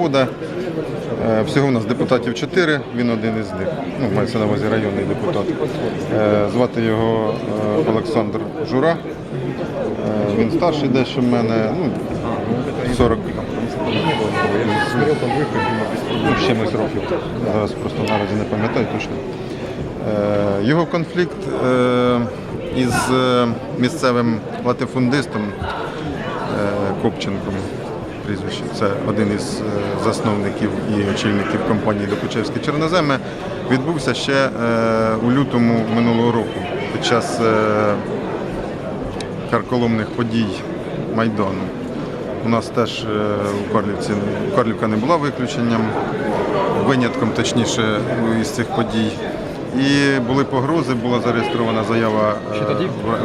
Шкода. Е, Всього у нас депутатів чотири, він один із них. Ну, мається на увазі районний депутат. Е, Звати його е, Олександр Жура. Він старший дещо в мене, ну, 40 ну, з чимось років. Зараз просто наразі не пам'ятаю точно. Його конфлікт із місцевим латифундистом Копченком прізвище. Це один із е, засновників і очільників компанії Докучевські Чорноземи. Відбувся ще е, у лютому минулого року під час е, карколомних подій Майдану. У нас теж у Карлівці Карлівка не була виключенням, винятком точніше із цих подій. І були погрози, була зареєстрована заява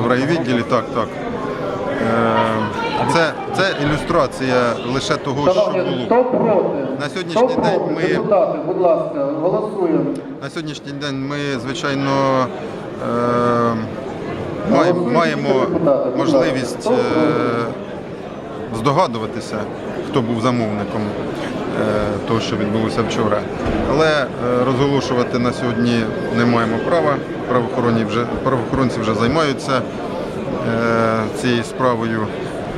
в райвідділі. Так, так. Це, це ілюстрація лише того, що було. хто проти? На сьогоднішній Хто день ми- Депутати, будь ласка, голосуємо. На сьогоднішній день ми, звичайно, е, маємо, можливість е, здогадуватися, хто був замовником е, того, що відбулося вчора. Але е, розголошувати на сьогодні не маємо права. Правоохоронні вже, правоохоронці вже займаються е, цією справою.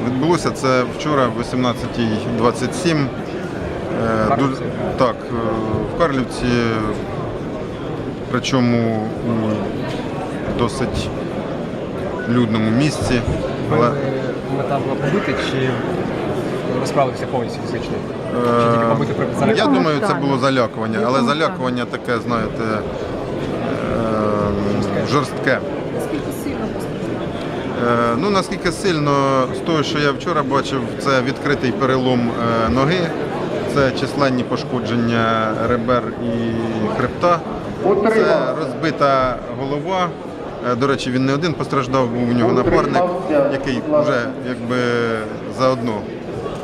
Відбулося це вчора в 18.27. Е, Так, е, в Карлівці, причому у досить людному місці. Але Мета була побити чи розправитися повністю фізично? Чи тільки побити при е, я думаю, це було залякування, але залякування таке, знаєте, е, жорстке. Е, Ну, наскільки сильно, з того, що я вчора бачив, це відкритий перелом е, ноги, це численні пошкодження ребер і хребта, це розбита голова. Е, До речі, він не один постраждав, був у нього напарник, який вже якби заодно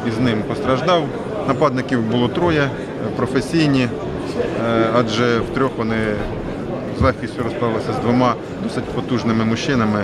із ним постраждав. Нападників було троє, професійні, адже втрьох вони з легкістю розправилися з двома досить потужними мужчинами.